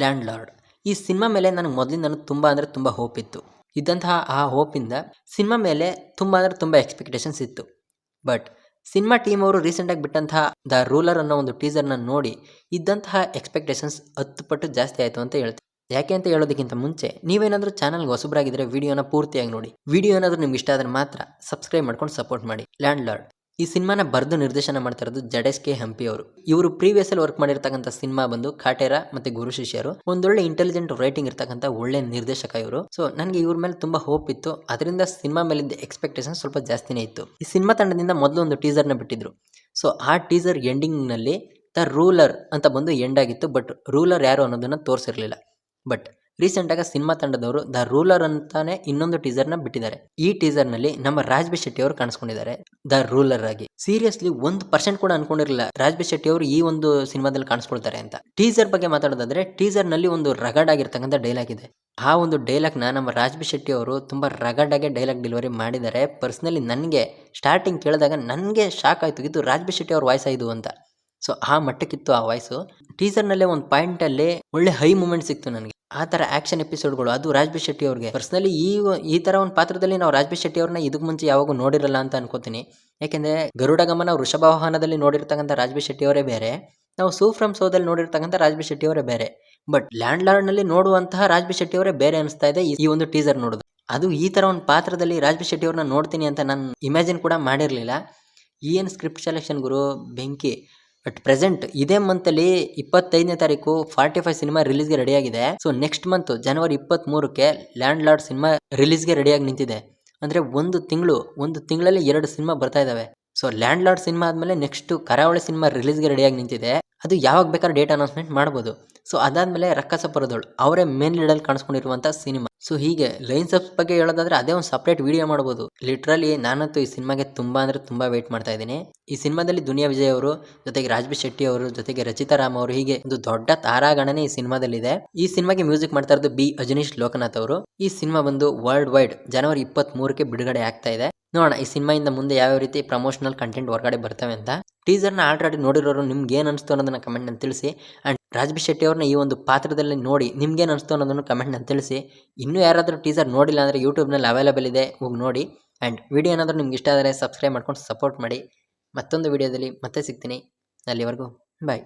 Land lord ಈ cinema ಮೇಲೆ ನನಗೆ ಮೊದಲಿಂದನೂ ತುಂಬ ಅಂದರೆ ತುಂಬ ಹೋಪ್ ಇತ್ತು. ಇದ್ದಂತಹ ಆ ಹೋಪಿಂದ ಸಿನಿಮಾ ಮೇಲೆ ತುಂಬ ಅಂದರೆ ತುಂಬ ಎಕ್ಸ್ಪೆಕ್ಟೇಷನ್ಸ್ ಇತ್ತು. ಬಟ್ ಸಿನಿಮಾ ಟೀಮ್ ಅವರು ರೀಸೆಂಟಾಗಿ ಬಿಟ್ಟಂತಹ ದ ರೂಲರ್ ಅನ್ನೋ ಒಂದು ಟೀಸರ್ನ ನೋಡಿ ಇದ್ದಂತಹ ಎಕ್ಸ್ಪೆಕ್ಟೇಷನ್ಸ್ ಹತ್ತು ಪಟ್ಟು ಜಾಸ್ತಿ ಆಯಿತು ಅಂತ ಹೇಳ್ತೀನಿ. ಯಾಕೆ ಅಂತ ಹೇಳೋದಕ್ಕಿಂತ ಮುಂಚೆ ನೀವೇನಾದರೂ ಚಾನಲ್ಗೆ ಹೊಸಬರಾಗಿದ್ದರೆ ವಿಡಿಯೋನ ಪೂರ್ತಿಯಾಗಿ ನೋಡಿ. ವಿಡಿಯೋ ಏನಾದರೂ ನಿಮ್ಗೆ ಇಷ್ಟ ಆದರೆ ಮಾತ್ರ ಸಬ್ಸ್ಕ್ರೈಬ್ ಮಾಡ್ಕೊಂಡು ಸಪೋರ್ಟ್ ಮಾಡಿ. ಲ್ಯಾಂಡ್ ಲಾರ್ಡ್ ಈ ಸಿನಿಮಾನ ಬರೆದು ನಿರ್ದೇಶನ ಮಾಡ್ತಾ ಇರೋದು ಜಡೇಶ್ ಕೆ ಹಂಪಿ ಅವರು. ಇವರು ಪ್ರೀವಿಯಸ್ ಅಲ್ಲಿ ವರ್ಕ್ ಮಾಡಿರ್ತಕ್ಕಂಥ ಸಿನಿಮಾ ಬಂದು ಕಾಟೇರ ಮತ್ತೆ ಗುರು ಶಿಷ್ಯರು. ಒಂದೊಳ್ಳೆ ಇಂಟೆಲಿಜೆಂಟ್ ರೈಟಿಂಗ್ ಇರ್ತಕ್ಕಂಥ ಒಳ್ಳೆ ನಿರ್ದೇಶಕ ಇವರು. ಸೊ ನನಗೆ ಇವ್ರ ಮೇಲೆ ತುಂಬಾ ಹೋಪ್ ಇತ್ತು. ಅದರಿಂದ ಸಿನಿಮಾ ಮೇಲಿದ್ದ ಎಕ್ಸ್ಪೆಕ್ಟೇಷನ್ ಸ್ವಲ್ಪ ಜಾಸ್ತಿನೇ ಇತ್ತು. ಈ ಸಿನಿಮಾ ತಂಡದಿಂದ ಮೊದಲು ಒಂದು ಟೀಸರ್ನ ಬಿಟ್ಟಿದ್ರು. ಸೊ ಆ ಟೀಸರ್ ಎಂಡಿಂಗ್ನಲ್ಲಿ ದ ರೂಲರ್ ಅಂತ ಬಂದು ಎಂಡ್ ಆಗಿತ್ತು. ಬಟ್ ರೂಲರ್ ಯಾರು ಅನ್ನೋದನ್ನ ತೋರಿಸಿರಲಿಲ್ಲ. ಬಟ್ ರೀಸೆಂಟಾಗಿ ಸಿನಿಮಾ ತಂಡದವರು ದ ರೂಲರ್ ಅಂತಾನೆ ಇನ್ನೊಂದು ಟೀಸರ್ನ ಬಿಟ್ಟಿದ್ದಾರೆ. ಈ ಟೀಸರ್ನಲ್ಲಿ ನಮ್ಮ ರಾಜ್ ಬಿ ಶೆಟ್ಟಿ ಅವರು ಕಾಣಿಸ್ಕೊಂಡಿದ್ದಾರೆ. ದ ರೂಲರ್ ಆಗಿ. ಸೀರಿಯಸ್ಲಿ ಒಂದು ಪರ್ಸೆಂಟ್ ಕೂಡ ಅನ್ಕೊಂಡಿರಲಿಲ್ಲ. ರಾಜ್ ಬಿ ಶೆಟ್ಟಿ ಅವರು ಈ ಒಂದು ಸಿನಿಮಾದಲ್ಲಿ ಕಾಣಿಸ್ಕೊಳ್ತಾರೆ ಅಂತ. ಟೀಸರ್ ಬಗ್ಗೆ ಮಾತಾಡೋದಾದ್ರೆ ಟೀಸರ್ನಲ್ಲಿ ಒಂದು ರಗಡ್ ಆಗಿರ್ತಕ್ಕಂಥ ಡೈಲಾಗ್ ಇದೆ. ಆ ಒಂದು ಡೈಲಾಗ್ನ ನಮ್ಮ ರಾಜ್ ಬಿ ಶೆಟ್ಟಿ ಅವರು ತುಂಬಾ ರಗಡಾಗೆ ಡೈಲಾಗ್ ಡೆಲಿವರಿ ಮಾಡಿದ್ದಾರೆ. ಪರ್ಸ್ನಲಿ ನನಗೆ ಸ್ಟಾರ್ಟಿಂಗ್ ಕೇಳಿದಾಗ ನನಗೆ ಶಾಕ್ ಆಯ್ತು. ಇದು ರಾಜ್ ಬಿ ಶೆಟ್ಟಿ ಅವ್ರ ವಾಯ್ಸ್ ಇದು ಅಂತ. ಸೊ ಆ ಮಟ್ಟಕ್ಕಿತ್ತು ಆ ವಾಯ್ಸು ಟೀಸರ್ನಲ್ಲೇ ಒಂದು ಪಾಯಿಂಟಲ್ಲಿ ಒಳ್ಳೆ ಹೈ ಮೂಮೆಂಟ್ ಸಿಕ್ತು ನನಗೆ. ಆ ಥರ ಆಕ್ಷನ್ ಎಪಿಸೋಡ್ಗಳು ಅದು ರಾಜ್ ಬಿ ಶೆಟ್ಟಿ ಅವ್ರಿಗೆ. ಪರ್ಸ್ನಲಿ ಈ ಈ ಥರ ಒಂದು ಪಾತ್ರದಲ್ಲಿ ನಾವು ರಾಜ್ಬಿ ಶೆಟ್ಟಿ ಅವ್ರನ್ನ ಇದಕ್ಕೆ ಮುಂಚೆ ಯಾವಾಗೂ ನೋಡಿರಲ್ಲ ಅಂತ ಅನ್ಕೋತೀನಿ. ಯಾಕೆಂದರೆ ಗರುಡ ಗಮನ ವೃಷಭ ವಾಹನದಲ್ಲಿ ನೋಡಿರ್ತಕ್ಕಂಥ ರಾಜ್ ಬಿ ಶೆಟ್ಟಿ ಅವರೇ ಬೇರೆ. ನಾವು ಸೂ ಫ್ರಮ್ ಸೋದಲ್ಲಿ ನೋಡಿರ್ತಕ್ಕಂಥ ರಾಜ್ ಬಿ ಶೆಟ್ಟಿ ಅವರೇ ಬೇರೆ. ಬಟ್ ಲ್ಯಾಂಡ್ ಲಾರ್ಡ್ನಲ್ಲಿ ನೋಡುವಂತಹ ರಾಜ್ ಬಿ ಶೆಟ್ಟಿ ಅವರೇ ಬೇರೆ ಅನಿಸ್ತಾ ಇದೆ ಈ ಒಂದು ಟೀಸರ್ ನೋಡೋದು. ಅದು ಈ ಥರ ಒಂದು ಪಾತ್ರದಲ್ಲಿ ರಾಜ್ಬಿ ಶೆಟ್ಟಿ ಅವ್ರನ್ನ ನೋಡ್ತೀನಿ ಅಂತ ನಾನು ಇಮ್ಯಾಜಿನ್ ಕೂಡ ಮಾಡಿರಲಿಲ್ಲ. ಏನು ಸ್ಕ್ರಿಪ್ಟ್ ಸೆಲೆಕ್ಷನ್ ಗುರು, ಬೆಂಕಿ. ಅಟ್ ಪ್ರೆಸೆಂಟ್ ಇದೇ ಮಂತ್ ಅಲ್ಲಿ ಇಪ್ಪತ್ತೈದನೇ ತಾರೀಕು ಫಾರ್ಟಿ ಫೈವ್ ಸಿನಿಮಾ ರಿಲೀಸ್ಗೆ ರೆಡಿಯಾಗಿದೆ ಸೊ ನೆಕ್ಸ್ಟ್ ಮಂತ್ ಜನವರಿ ಇಪ್ಪತ್ತ್ ಮೂರಕ್ಕೆ ಲ್ಯಾಂಡ್ ಲಾರ್ಡ್ ಸಿನಿಮಾ ರಿಲೀಸ್ಗೆ ರೆಡಿಯಾಗಿ ನಿಂತಿದೆ. ಅಂದ್ರೆ ಒಂದು ತಿಂಗಳು, ಒಂದು ತಿಂಗಳಲ್ಲಿ ಎರಡು ಸಿನಿಮಾ ಬರ್ತಾ ಇದಾವೆ. ಸೊ ಲ್ಯಾಂಡ್ ಲಾರ್ಡ್ ಸಿನಿಮಾ ಆದಮೇಲೆ ನೆಕ್ಸ್ಟ್ ಕರಾವಳಿ ಸಿನಿಮಾ ರಿಲೀಸ್ಗೆ ರೆಡಿಯಾಗಿ ನಿಂತಿದೆ. ಅದು ಯಾವಾಗ ಬೇಕಾದ್ರೆ ಡೇಟ್ ಅನೌನ್ಸ್ಮೆಂಟ್ ಮಾಡಬಹುದು ಸೊ ಅದಾದಮೇಲೆ ರಕ್ಕಸ ಪರದೋಳು ಅವರೇ ಮೇನ್ ಲೀಡಲ್ಲಿ ಕಾಣಿಸ್ಕೊಂಡಿರುವಂಥ ಸಿನಿಮಾ ಸೊ ಹೀಗೆ ಲೈನ್ಸ್ ಅಪ್ಸ್ ಬಗ್ಗೆ ಹೇಳೋದಾದ್ರೆ ಅದೇ ಒಂದು ಸಪ್ರೇಟ್ ವಿಡಿಯೋ ಮಾಡ್ಬೋದು. ಲಿಟ್ರಲಿ ನಾನಂತೂ ಈ ಸಿನಿಮಾಗೆ ತುಂಬಾ ಅಂದರೆ ತುಂಬ ವೇಟ್ ಮಾಡ್ತಾ ಇದ್ದೀನಿ. ಈ ಸಿನಿಮಾದಲ್ಲಿ ದುನಿಯಾ ವಿಜಯ್ ಅವರು, ಜೊತೆಗೆ ರಾಜ್ಬಿ ಶೆಟ್ಟಿ ಅವರು, ಜೊತೆಗೆ ರಚಿತಾ ರಾಮ್ ಅವರು, ಹೀಗೆ ಒಂದು ದೊಡ್ಡ ತಾರಾಗಣನೆ ಈ ಸಿನಿಮಾದಲ್ಲಿದೆ ಈ ಸಿನಿಮಾಗೆ ಮ್ಯೂಸಿಕ್ ಮಾಡ್ತಾ ಇರೋದು ಬಿ ಅಜನೀಶ್ ಲೋಕನಾಥ್ ಅವರು. ಈ ಸಿನಿಮಾ ಬಂದು ವರ್ಲ್ಡ್ ವೈಡ್ ಜನವರಿ ಇಪ್ಪತ್ತ್ ಮೂರಕ್ಕೆ ಬಿಡುಗಡೆ ಆಗ್ತಾ ಇದೆ. ನೋಡೋಣ, ಈ ಸಿನಿಮಾಯಿಂದ ಮುಂದೆ ಯಾವ ರೀತಿ ಪ್ರಮೋಷನಲ್ ಕಂಟೆಂಟ್ ಹೊರಗಡೆ ಬರ್ತವೆ ಅಂತ. ಟೀಸರ್ನ ಆಲ್ರೆಡಿ ನೋಡಿರೋರು ನಿಮ್ಗೆ ಏನು ಅನಿಸ್ತು ಅನ್ನೋದನ್ನ ಕಮೆಂಟ್ನಲ್ಲಿ ತಿಳಿಸಿ. ಆ್ಯಂಡ್ ರಾಜ್ಬಿ ಶೆಟ್ಟಿ ಅವ್ರನ್ನ ಈ ಒಂದು ಪಾತ್ರದಲ್ಲಿ ನೋಡಿ ನಿಮ್ಗೇನು ಅನಿಸ್ತು ಅನ್ನೋದನ್ನು ಕಮೆಂಟ್ನಲ್ಲಿ ತಿಳಿಸಿ. ಇನ್ನೂ ಯಾರಾದರೂ ಟೀಸರ್ ನೋಡಿಲ್ಲ ಅಂದರೆ ಯೂಟ್ಯೂಬ್ನಲ್ಲಿ ಅವೈಲೇಬಲ್ ಇದೆ, ಹೋಗಿ ನೋಡಿ. ಆ್ಯಂಡ್ ವಿಡಿಯೋ ಏನಾದರೂ ನಿಮ್ಗೆ ಇಷ್ಟ ಆದರೆ ಸಬ್ಸ್ಕ್ರೈಬ್ ಮಾಡ್ಕೊಂಡು ಸಪೋರ್ಟ್ ಮಾಡಿ. ಮತ್ತೊಂದು ವಿಡಿಯೋದಲ್ಲಿ ಮತ್ತೆ ಸಿಗ್ತೀನಿ. ಅಲ್ಲಿವರೆಗೂ ಬಾಯ್